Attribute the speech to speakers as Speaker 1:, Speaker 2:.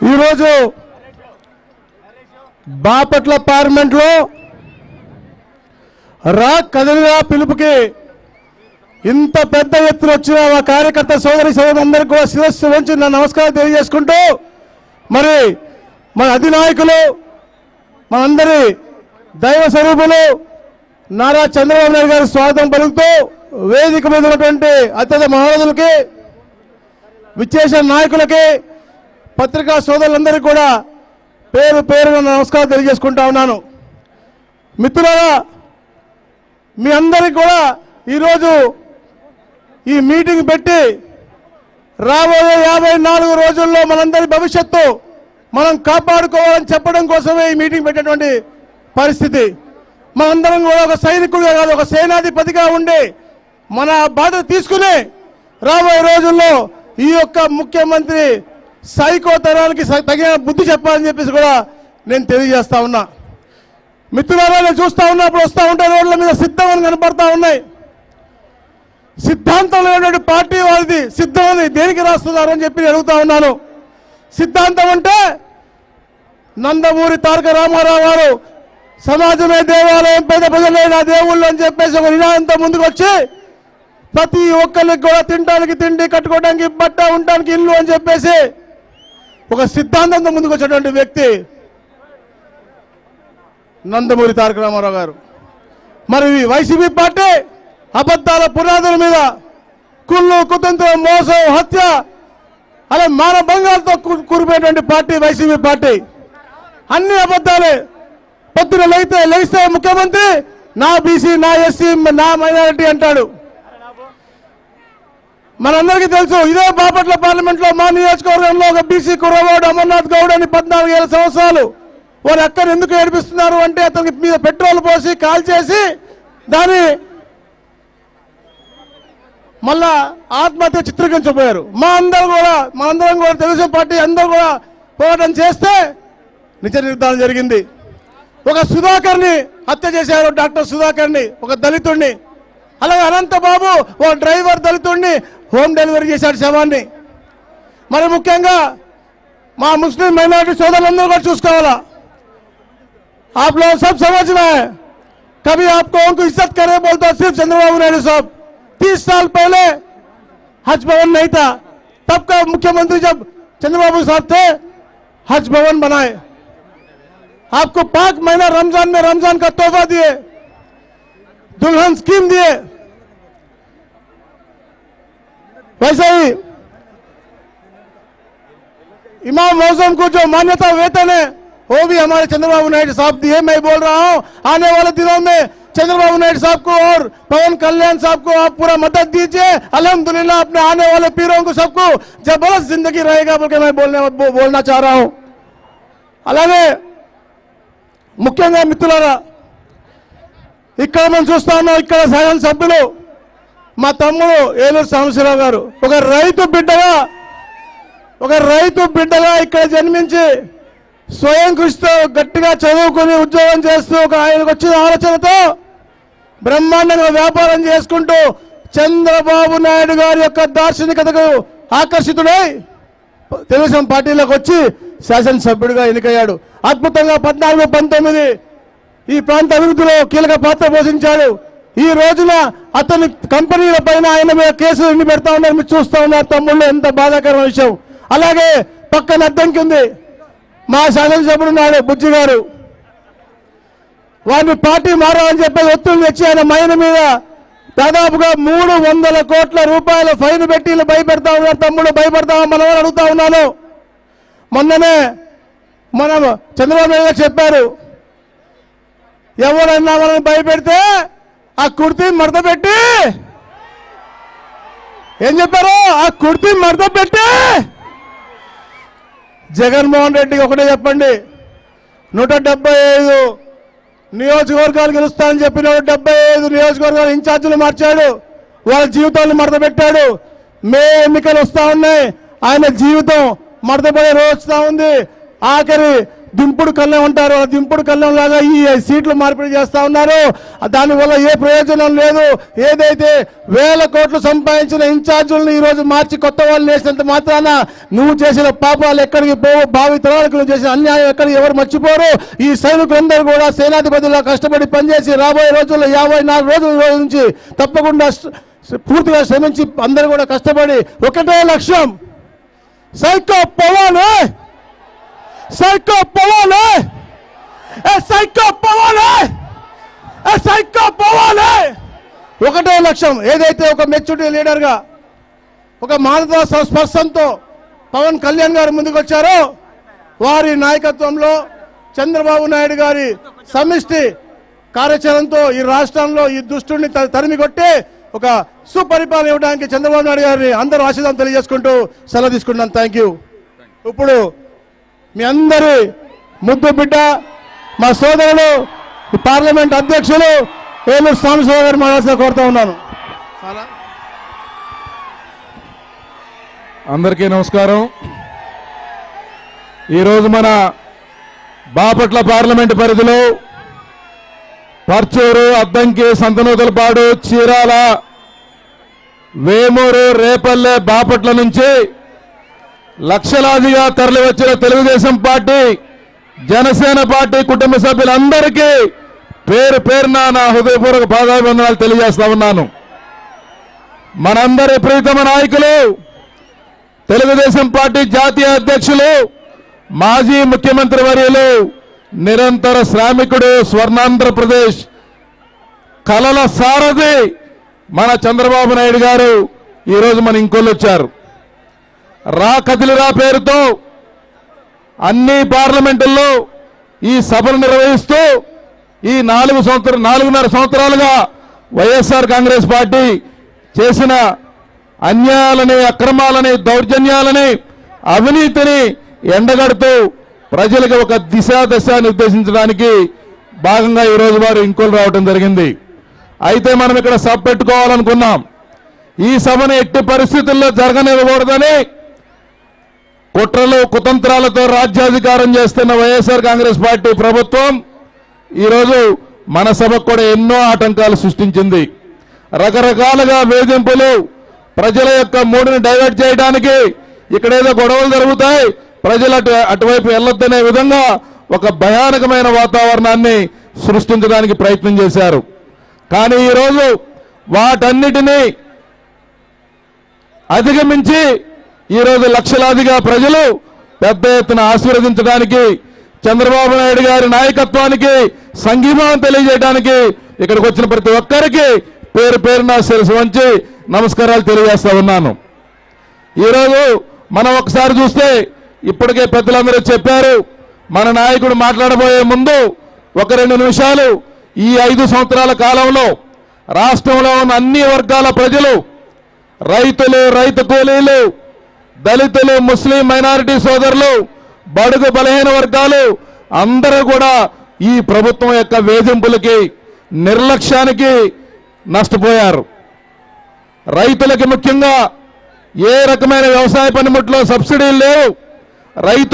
Speaker 1: ఈరోజు బాపట్ల పార్లమెంట్లో రా కదలిరా పిలుపుకి ఇంత పెద్ద ఎత్తున వచ్చిన మా కార్యకర్త సోదరి సోదరులందరికీ కూడా శిరస్సు వంచి నా నమస్కారం తెలియజేసుకుంటూ మరి మన అధినాయకులు మనందరి దైవ స్వరూపులు నారా చంద్రబాబు నాయుడు గారి స్వాగతం పలుకుతూ వేదిక మీద ఉన్నటువంటి అత్యంత మహారాజులకి విచ్చేసిన నాయకులకి పత్రికా సోదరులందరికీ కూడా పేరు పేరున నమస్కారం తెలియజేసుకుంటా ఉన్నాను. మిత్రులారా మీ అందరికీ కూడా ఈరోజు ఈ మీటింగ్ పెట్టి రాబోయే యాభై నాలుగు రోజుల్లో మనందరి భవిష్యత్తు మనం కాపాడుకోవాలని చెప్పడం కోసమే ఈ మీటింగ్ పెట్టినటువంటి పరిస్థితి. మనందరం కూడా ఒక సైనికుడిగా కాదు ఒక సేనాధిపతిగా ఉండి మన బాధ తీసుకుని రాబోయే రోజుల్లో ఈ యొక్క ముఖ్యమంత్రి సైకో తరానికి తగిన బుద్ధి చెప్పాలని చెప్పేసి కూడా నేను తెలియజేస్తా ఉన్నా. మిత్రులారా నేను చూస్తా ఉన్నప్పుడు వస్తూ ఉంటే రోడ్ల మీద సిద్ధం అని కనపడతా ఉన్నాయి. సిద్ధాంతం లేనటువంటి పార్టీ వాళ్ళది సిద్ధం అని దేనికి రాస్తున్నారు అని చెప్పి అడుగుతా ఉన్నాను. సిద్ధాంతం అంటే నందమూరి తారక రామారావు గారు సమాజమే దేవాలయం పేద ప్రజలే నా దేవుళ్ళు అని చెప్పేసి ఒక నినాదంతో ముందుకు వచ్చి ప్రతి ఒక్కరికి కూడా తినడానికి తిండి కట్టుకోవడానికి బట్ట ఉండడానికి ఇల్లు అని చెప్పేసి ఒక సిద్ధాంతంతో ముందుకు వచ్చినటువంటి వ్యక్తి నందమూరి తారక రామారావు గారు. మరి వైసీపీ పార్టీ అబద్ధాల పునాదుల మీద కుళ్ళు కుతంత్రం మోసం హత్య అలా మానభంగాలతో కు- కూరిపోయేటువంటి పార్టీ వైసీపీ పార్టీ. అన్ని అబద్ధాలే. పొద్దున లేస్తే లేస్తే ముఖ్యమంత్రి నా బీసీ నా ఎస్సీ నా మైనారిటీ అంటాడు. మనందరికీ తెలుసు ఇదే బాపట్ల పార్లమెంట్లో మా నియోజకవర్గంలో ఒక బీసీ కుర్రవాడు అమర్నాథ్ గౌడ్ అని పద్నాలుగు ఏళ్ళ సంవత్సరాలు. వారు అక్కను ఎందుకు ఏడిపిస్తున్నారు అంటే అతనికి మీద పెట్రోల్ పోసి కాల్ చేసి దాని మళ్ళా ఆత్మహత్య చిత్రీకరించబోయారు. మా అందరూ కూడా మా అందరం కూడా తెలుగుదేశం పార్టీ అందరూ కూడా పోరాటం చేస్తే నిజ నిర్ధారణ జరిగింది. ఒక సుధాకర్ని హత్య చేశారు డాక్టర్ సుధాకర్ని ఒక దళితుడిని అలాగే అనంతబాబు ఓ డ్రైవర్ దళితుడిని హోమ్ డెలివరీ చేశాడు శవాన్ని మరి ముఖ్యంగా మా ముస్లిం మైనారిటీ సోదరులందరూ కూడా చూసుకోవాలా आप लोग सब समझना है कभी आपको उनको इज्जत करे बोलते हो सिर्फ चंद्रबाबू नायडू साहब तीस साल पहले हज भवन नहीं था तब का मुख्यमंत्री जब चंद्रबाबू साहब थे हज भवन बनाए आपको पाक महीना रमजान में रमजान का तोहफा दिए दुल्हन स्कीम दिए वैसे ही इमाम मौजम को जो मान्यता वेतन है वो भी हमारे चंद्रबाबु नायडू साहब दिए मैं बोल रहा हूं आने वाले दिनों में चंद्रबाबु नायडू साहब को और पवन कल्याण साहब को आप पूरा मदद दीजिए अल्हम्दुलिल्लाह अपने आने वाले पीरों को सबको जबरदस्त जिंदगी रहेगा बोल के मैं बोलने बो, बोलना चाह रहा हूं అలాగే ముఖ్యంగా మిత్రులారా ఇక్కడ మనం చూస్తా ఉన్నాం ఇక్కడ సగం సభ్యులు మా తమ్ముడు ఏలూరు సాంబశివరావు గారు. ఒక రైతు బిడ్డగా ఒక రైతు బిడ్డగా ఇక్కడ జన్మించి స్వయం కృషితో గట్టిగా చదువుకుని ఉద్యోగం చేస్తూ ఒక ఆయనకు వచ్చిన ఆలోచనతో బ్రహ్మాండంగా వ్యాపారం చేసుకుంటూ చంద్రబాబు నాయుడు గారి యొక్క దార్శనికతకు ఆకర్షితుడై తెలుగుదేశం పార్టీలోకి వచ్చి శాసనసభ్యుడిగా ఎన్నికయ్యాడు. అద్భుతంగా పద్నాలుగు పంతొమ్మిది ఈ ప్రాంత అభివృద్ధిలో కీలక పాత్ర పోషించాడు. ఈ రోజున అతని కంపెనీల పైన ఆయన మీద కేసులు ఎన్ని పెడతా ఉన్నారు మీరు చూస్తా ఉన్నారు తమ్ముళ్ళు ఎంత బాధాకరమైన విషయం. అలాగే పక్కన అద్దంకి ఉంది. మా శాసనసభ్యుడు ఉన్నాడు బుజ్జి గారు. వారిని పార్టీ మారాలని చెప్పి ఒత్తిడి తెచ్చి ఆయన మైన మీద దాదాపుగా మూడు వందల కోట్ల రూపాయల ఫైన్ పెట్టి భయపెడతా ఉన్నారు. తమ్ముడు భయపెడతా మన వాళ్ళు అడుగుతా ఉన్నాను. మొన్ననే మనం చంద్రబాబు నాయుడు చెప్పారు ఎవరన్నా మనల్ని భయపెడితే ఆ కుర్తీ మడత పెట్టి. ఏం చెప్పారు? ఆ కుర్తీ మడత పెట్టి. జగన్మోహన్ రెడ్డికి ఒకటే చెప్పండి. నూట డెబ్బై ఐదు నియోజకవర్గాలు గెలుస్తానని చెప్పిన డెబ్బై ఐదు నియోజకవర్గాలు ఇన్ఛార్జీలు మార్చాడు. వాళ్ళ జీవితాలను మడత పెట్టాడు. మే ఎన్నికలు వస్తా ఉన్నాయి. ఆయన జీవితం మడతపడే రోజు వస్తా ఉంది. ఆఖరి దింపుడు కళ్ళం ఉంటారు. ఆ దింపుడు కళ్ళం లాగా ఈ సీట్లు మార్పిడి చేస్తూ ఉన్నారు. దానివల్ల ఏ ప్రయోజనం లేదు. ఏదైతే వేల కోట్లు సంపాదించిన ఇన్ఛార్జులను ఈరోజు మార్చి కొత్త వాళ్ళు వేసినంత మాత్రాన నువ్వు చేసిన పాపాలు ఎక్కడికి పోవు. భావి తరాలకు నువ్వు చేసిన అన్యాయం ఎక్కడికి ఎవరు మర్చిపోరు. ఈ సైనికులందరూ కూడా సేనాధిపతిలో కష్టపడి పనిచేసి రాబోయే రోజుల్లో యాభై నాలుగు రోజుల రోజు నుంచి తప్పకుండా పూర్తిగా శ్రమించి అందరూ కూడా కష్టపడి ఒకటే లక్ష్యం. సైకో పవన్ సైకో పవన్ ఏ సైకో పవన్ ఏ సైకో పవన్ ఒకటే లక్ష్యం ఏదైతే ఒక మెచ్యూరిటీ లీడర్గా ఒక మానవ స్పర్శంతో పవన్ కళ్యాణ్ గారు ముందుకు వచ్చారో వారి నాయకత్వంలో చంద్రబాబు నాయుడు గారి సమిష్టి కార్యాచరణతో ఈ రాష్ట్రంలో ఈ దుష్టుడిని త- తరిమి కొట్టి ఒక సుపరిపాలన ఇవ్వడానికి చంద్రబాబు నాయుడు గారిని అందరూ ఆశీర్వాదం తెలియజేసుకుంటూ సెలవు తీసుకుంటున్నాను. థ్యాంక్ యూ ఇప్పుడు మీ అందరి ముద్దు బిడ్డ మా సోదరులు పార్లమెంట్ అధ్యక్షులు ఏలూరు స్వామి గారు మాట్లాడాల్సిన కోరుతా ఉన్నాను.
Speaker 2: అందరికీ నమస్కారం. ఈరోజు మన బాపట్ల పార్లమెంట్ పరిధిలో పర్చూరు అద్దంకి సంతనూతలపాడు చీరాల వేమూరు రేపల్లె బాపట్ల నుంచి లక్షలాదిగా తరలివచ్చిన తెలుగుదేశం పార్టీ జనసేన పార్టీ కుటుంబ సభ్యులందరికీ పేరు పేరున నా హృదయపూర్వక పాదాభివందనాలు తెలియజేస్తా ఉన్నాను. మనందరి ప్రీతమ నాయకులు తెలుగుదేశం పార్టీ జాతీయ అధ్యక్షులు మాజీ ముఖ్యమంత్రి వర్యులు నిరంతర శ్రామికుడు స్వర్ణాంధ్రప్రదేశ్ కలల సారథి మన చంద్రబాబు నాయుడు గారు. ఈరోజు మన ఇంకొల్లు వచ్చారు. రా కదిలిరా పేరుతో అన్ని పార్లమెంటుల్లో ఈ సభలు నిర్వహిస్తూ ఈ నాలుగు సంవత్సరం నాలుగున్నర సంవత్సరాలుగా వైఎస్ఆర్ కాంగ్రెస్ పార్టీ చేసిన అన్యాయాలని అక్రమాలని దౌర్జన్యాలని అవినీతిని ఎండగడుతూ ప్రజలకు ఒక దిశ దశ నిర్దేశించడానికి భాగంగా ఈరోజు వారు ఇంకోలు రావడం జరిగింది. అయితే మనం ఇక్కడ సభ పెట్టుకోవాలనుకున్నాం. ఈ సభను ఎట్టి పరిస్థితుల్లో జరగనివ్వకూడదని కుట్రలు కుతంత్రాలతో రాజ్యాధికారం చేస్తున్న వైఎస్ఆర్ కాంగ్రెస్ పార్టీ ప్రభుత్వం ఈరోజు మన సభకు కూడా ఎన్నో ఆటంకాలు సృష్టించింది. రకరకాలుగా వేధింపులు ప్రజల యొక్క మూడిని డైవర్ట్ చేయడానికి ఇక్కడేదో గొడవలు జరుగుతాయి. ప్రజలు అటు అటువైపు వెళ్ళొద్దనే విధంగా ఒక భయానకమైన వాతావరణాన్ని సృష్టించడానికి ప్రయత్నం చేశారు. కానీ ఈరోజు వాటన్నిటినీ అధిగమించి ఈరోజు లక్షలాదిగా ప్రజలు పెద్ద ఎత్తున ఆశీర్వదించడానికి చంద్రబాబు నాయుడు గారి నాయకత్వానికి సంఘీభావం తెలియజేయడానికి ఇక్కడికి వచ్చిన ప్రతి ఒక్కరికి పేరు పేరున శిరసు వంచి నమస్కారాలు తెలియజేస్తా ఉన్నాను. ఈరోజు మనం ఒకసారి చూస్తే ఇప్పటికే పెద్దలందరూ చెప్పారు మన నాయకుడు మాట్లాడబోయే ముందు ఒక రెండు నిమిషాలు ఈ ఐదు సంవత్సరాల కాలంలో రాష్ట్రంలో ఉన్న అన్ని వర్గాల ప్రజలు రైతులు రైతు కూలీలు దళితులు ముస్లిం మైనారిటీ సోదరులు బడుగు బలహీన వర్గాలు అందరూ కూడా ఈ ప్రభుత్వం యొక్క వేధింపులకి నిర్లక్ష్యానికి నష్టపోయారు. రైతులకి ముఖ్యంగా ఏ రకమైన వ్యవసాయ పనిముట్లో సబ్సిడీలు లేవు. రైతు